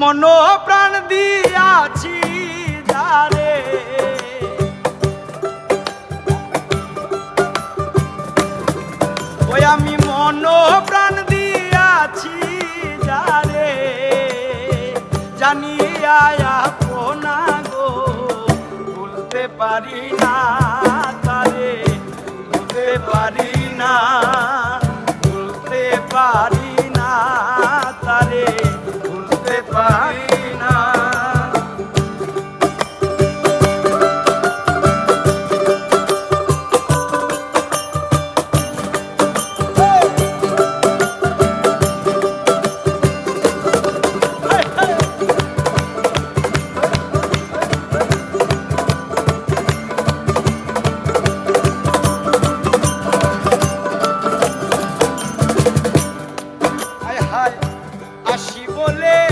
মনো প্রাণ দিয়াছি যারে ওই আমি মনো প্রাণ দিয়াছি যারে জানিয়া কোনা গো বলতে পারি না তারে। বলতে পারি না বলতে পারি volé.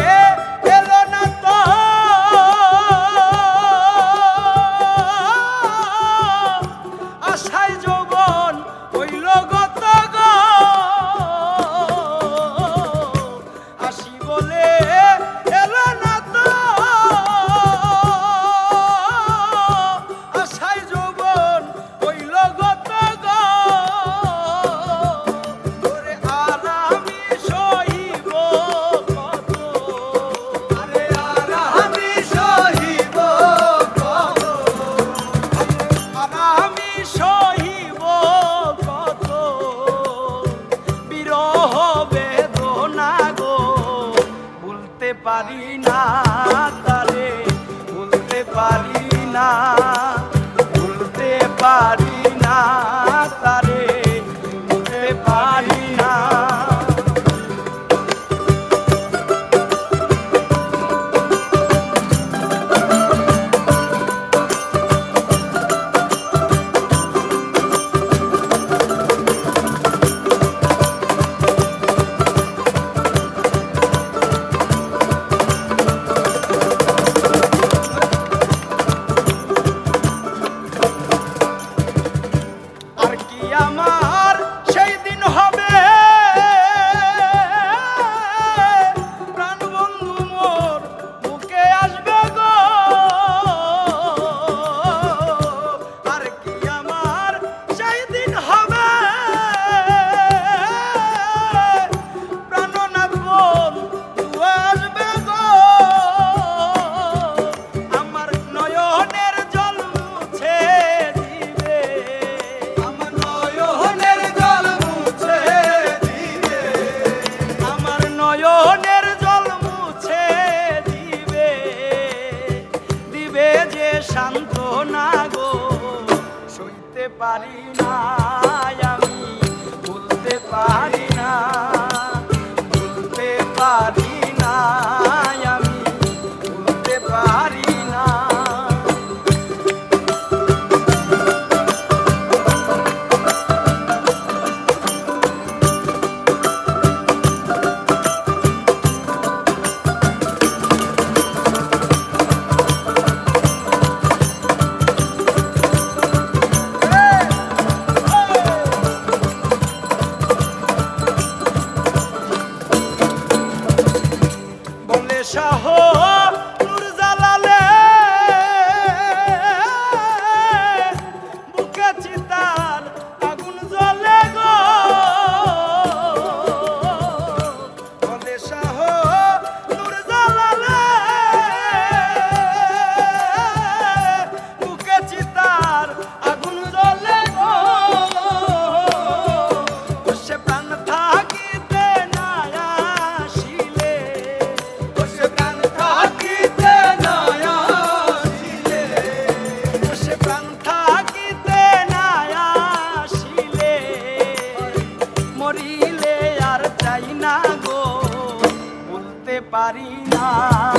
পারি না তারে ভুলতে পারি না ভুলতে পারি পারি না আমি বলতে পারি না পারি না